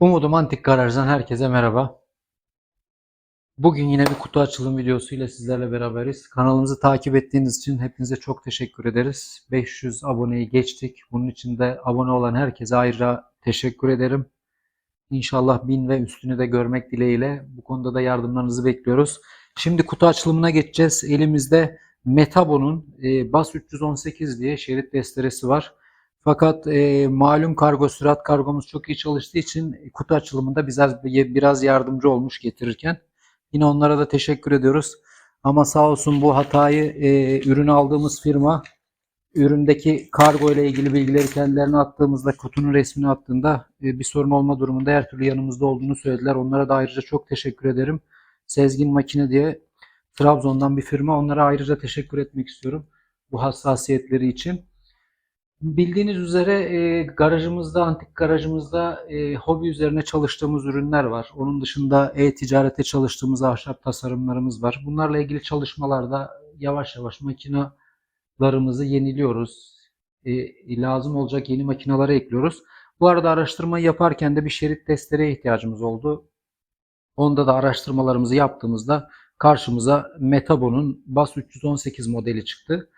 Umudum Antik Garaj'dan herkese merhaba. Bugün yine bir kutu açılım videosuyla sizlerle beraberiz. Kanalımızı takip ettiğiniz için hepinize çok teşekkür ederiz. 500 aboneyi geçtik. Bunun için de abone olan herkese ayrıca teşekkür ederim. İnşallah 1000 ve üstünü de görmek dileğiyle bu konuda da yardımlarınızı bekliyoruz. Şimdi kutu açılımına geçeceğiz. Elimizde Metabo'nun e, Bas 318 diye şerit desteresi var. Fakat e, malum kargo sürat kargomuz çok iyi çalıştığı için kutu açılımında biraz biraz yardımcı olmuş getirirken. Yine onlara da teşekkür ediyoruz. Ama sağ olsun bu hatayı e, ürün aldığımız firma üründeki kargo ile ilgili bilgileri kendilerine attığımızda kutunun resmini attığında e, bir sorun olma durumunda her türlü yanımızda olduğunu söylediler. Onlara da ayrıca çok teşekkür ederim. Sezgin Makine diye Trabzon'dan bir firma. Onlara ayrıca teşekkür etmek istiyorum bu hassasiyetleri için. Bildiğiniz üzere e, garajımızda, antik garajımızda e, hobi üzerine çalıştığımız ürünler var. Onun dışında e-ticarete çalıştığımız ahşap tasarımlarımız var. Bunlarla ilgili çalışmalarda yavaş yavaş makinalarımızı yeniliyoruz. E, lazım olacak yeni makinalara ekliyoruz. Bu arada araştırmayı yaparken de bir şerit testereye ihtiyacımız oldu. Onda da araştırmalarımızı yaptığımızda karşımıza Metabo'nun Bas 318 modeli çıktı.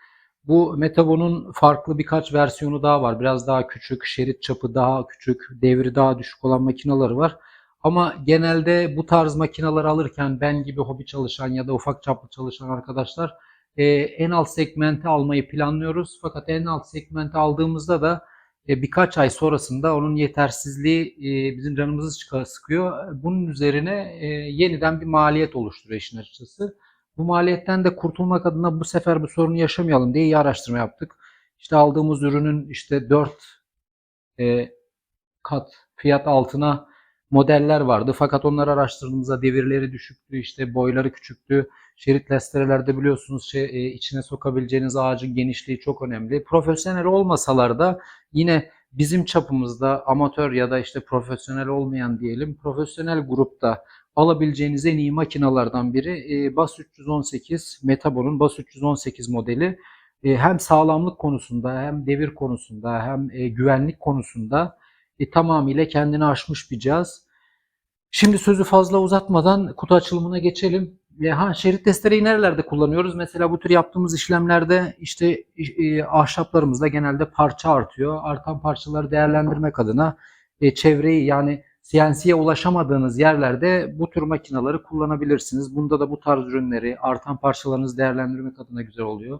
Bu Metabo'nun farklı birkaç versiyonu daha var. Biraz daha küçük, şerit çapı daha küçük, devri daha düşük olan makinaları var. Ama genelde bu tarz makinaları alırken ben gibi hobi çalışan ya da ufak çaplı çalışan arkadaşlar e, en alt segmenti almayı planlıyoruz. Fakat en alt segmenti aldığımızda da e, birkaç ay sonrasında onun yetersizliği e, bizim canımızı sıkıyor. Bunun üzerine e, yeniden bir maliyet oluşturuyor işin açıkçası. Bu maliyetten de kurtulmak adına bu sefer bu sorunu yaşamayalım diye iyi araştırma yaptık. İşte aldığımız ürünün işte 4 e, kat fiyat altına modeller vardı. Fakat onları araştırdığımızda devirleri düşüktü, işte boyları küçüktü. Şerit lasterelerde biliyorsunuz şey, e, içine sokabileceğiniz ağacın genişliği çok önemli. Profesyonel olmasalar da yine bizim çapımızda amatör ya da işte profesyonel olmayan diyelim profesyonel grupta alabileceğiniz en iyi makinalardan biri e, Bas 318 Metabo'nun Bas 318 modeli. E, hem sağlamlık konusunda hem devir konusunda hem e, güvenlik konusunda e, tamamıyla kendini aşmış bir cihaz. Şimdi sözü fazla uzatmadan kutu açılımına geçelim. E, ha, şerit testereyi nerelerde kullanıyoruz? Mesela bu tür yaptığımız işlemlerde işte e, ahşaplarımızda genelde parça artıyor. Artan parçaları değerlendirmek adına e, çevreyi yani CNC'ye ulaşamadığınız yerlerde bu tür makinaları kullanabilirsiniz. Bunda da bu tarz ürünleri artan parçalarınızı değerlendirmek adına güzel oluyor.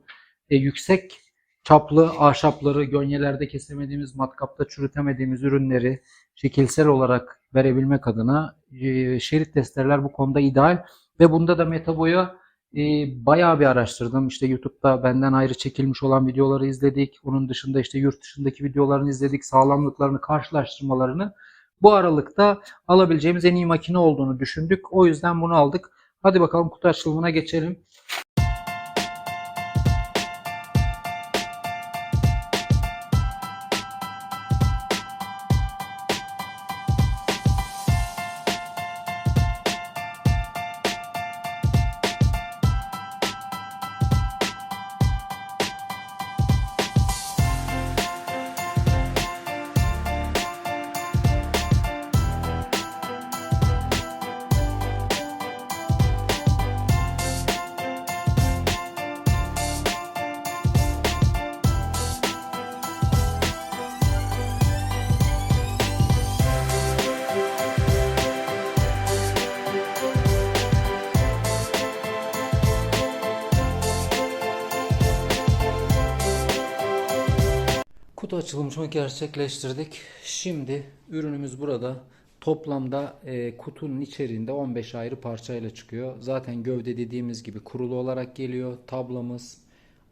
E, yüksek çaplı ahşapları gönyelerde kesemediğimiz, matkapta çürütemediğimiz ürünleri şekilsel olarak verebilmek adına e, şerit testereler bu konuda ideal. Ve bunda da Metabo'yu e, bayağı bir araştırdım. İşte YouTube'da benden ayrı çekilmiş olan videoları izledik. Onun dışında işte yurt dışındaki videolarını izledik. Sağlamlıklarını, karşılaştırmalarını. Bu aralıkta alabileceğimiz en iyi makine olduğunu düşündük. O yüzden bunu aldık. Hadi bakalım kutu açılımına geçelim. Kutu açılımını gerçekleştirdik. Şimdi ürünümüz burada. Toplamda e, kutunun içeriğinde 15 ayrı parçayla çıkıyor. Zaten gövde dediğimiz gibi kurulu olarak geliyor. Tablamız,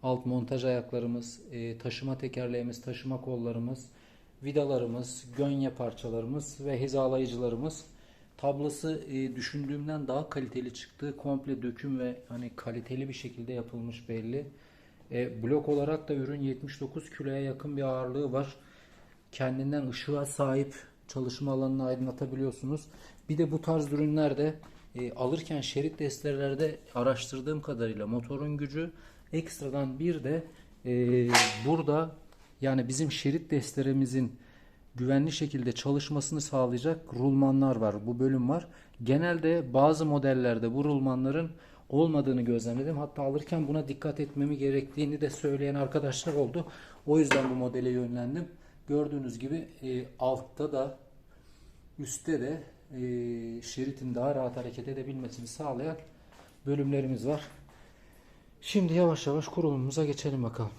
alt montaj ayaklarımız, e, taşıma tekerleğimiz, taşıma kollarımız, vidalarımız, gönye parçalarımız ve hizalayıcılarımız. Tablası e, düşündüğümden daha kaliteli çıktı. Komple döküm ve hani kaliteli bir şekilde yapılmış belli. E, blok olarak da ürün 79 kiloya yakın bir ağırlığı var. Kendinden ışığa sahip çalışma alanını aydınlatabiliyorsunuz. Bir de bu tarz ürünlerde e, alırken şerit destelerde araştırdığım kadarıyla motorun gücü ekstradan bir de e, burada yani bizim şerit desterimizin güvenli şekilde çalışmasını sağlayacak rulmanlar var. Bu bölüm var. Genelde bazı modellerde bu rulmanların olmadığını gözlemledim. Hatta alırken buna dikkat etmemi gerektiğini de söyleyen arkadaşlar oldu. O yüzden bu modele yönlendim. Gördüğünüz gibi e, altta da üstte de e, şeritin daha rahat hareket edebilmesini sağlayan bölümlerimiz var. Şimdi yavaş yavaş kurulumumuza geçelim bakalım.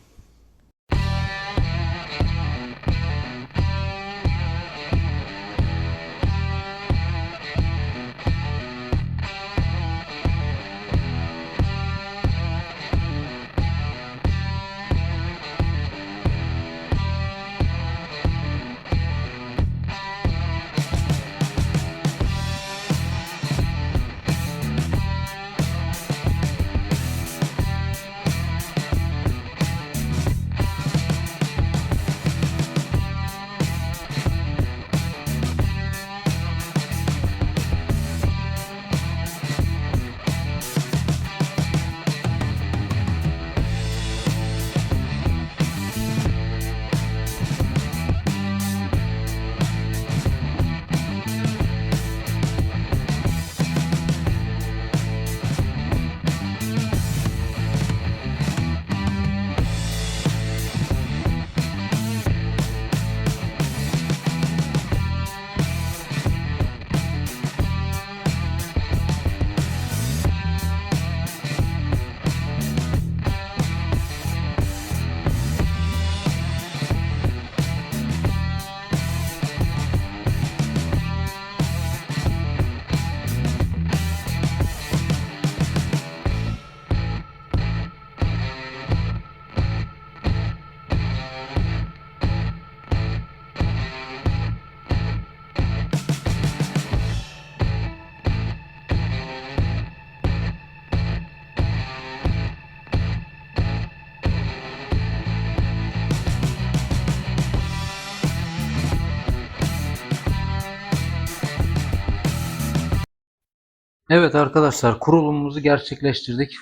Evet arkadaşlar kurulumumuzu gerçekleştirdik.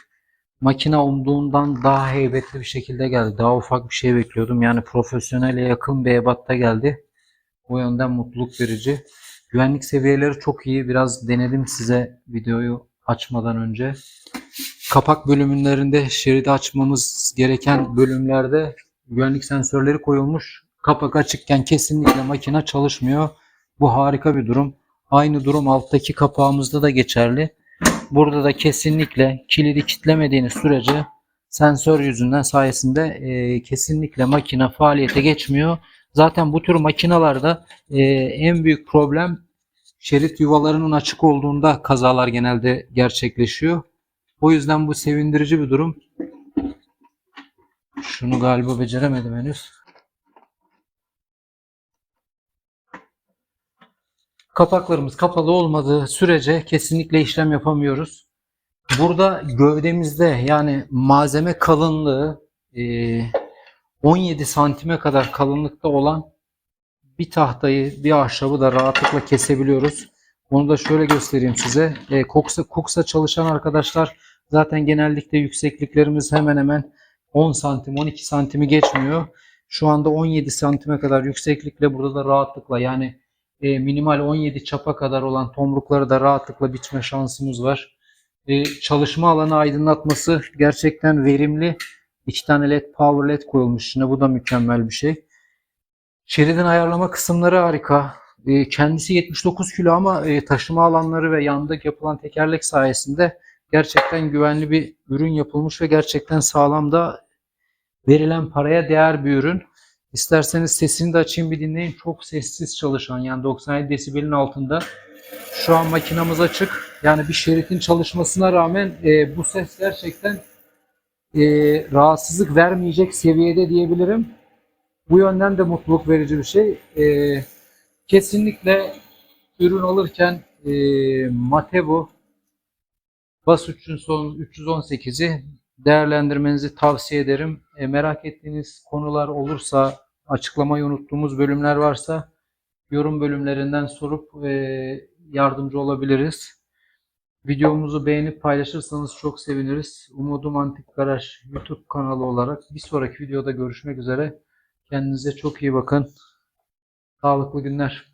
Makine umduğumdan daha heybetli bir şekilde geldi. Daha ufak bir şey bekliyordum. Yani profesyonele yakın bir ebatta geldi. O yönden mutluluk verici. Güvenlik seviyeleri çok iyi. Biraz denedim size videoyu açmadan önce. Kapak bölümlerinde şeridi açmamız gereken bölümlerde güvenlik sensörleri koyulmuş. Kapak açıkken kesinlikle makine çalışmıyor. Bu harika bir durum. Aynı durum alttaki kapağımızda da geçerli. Burada da kesinlikle kilidi kitlemediğiniz sürece sensör yüzünden sayesinde e, kesinlikle makine faaliyete geçmiyor. Zaten bu tür makinalarda e, en büyük problem şerit yuvalarının açık olduğunda kazalar genelde gerçekleşiyor. O yüzden bu sevindirici bir durum. Şunu galiba beceremedim henüz. Kapaklarımız kapalı olmadığı sürece kesinlikle işlem yapamıyoruz. Burada gövdemizde yani malzeme kalınlığı e, 17 santime kadar kalınlıkta olan bir tahtayı, bir ahşabı da rahatlıkla kesebiliyoruz. Onu da şöyle göstereyim size. E, Cox'a, Cox'a çalışan arkadaşlar zaten genellikle yüksekliklerimiz hemen hemen 10 santim, 12 santimi geçmiyor. Şu anda 17 santime kadar yükseklikle burada da rahatlıkla yani e, minimal 17 çapa kadar olan tomrukları da rahatlıkla biçme şansımız var. E, çalışma alanı aydınlatması gerçekten verimli. İki tane led power led koyulmuş içine. Bu da mükemmel bir şey. Şeridin ayarlama kısımları harika. E, kendisi 79 kilo ama e, taşıma alanları ve yandaki yapılan tekerlek sayesinde gerçekten güvenli bir ürün yapılmış ve gerçekten sağlam da verilen paraya değer bir ürün. İsterseniz sesini de açayım bir dinleyin. Çok sessiz çalışan yani 97 desibelin altında. Şu an makinamız açık. Yani bir şeritin çalışmasına rağmen e, bu ses gerçekten e, rahatsızlık vermeyecek seviyede diyebilirim. Bu yönden de mutluluk verici bir şey. E, kesinlikle ürün alırken e, Matebo Bas 3'ün son 318'i değerlendirmenizi tavsiye ederim. E, merak ettiğiniz konular olursa, açıklamayı unuttuğumuz bölümler varsa yorum bölümlerinden sorup e, yardımcı olabiliriz. Videomuzu beğenip paylaşırsanız çok seviniriz. Umudum Antik Garaj YouTube kanalı olarak bir sonraki videoda görüşmek üzere. Kendinize çok iyi bakın. Sağlıklı günler.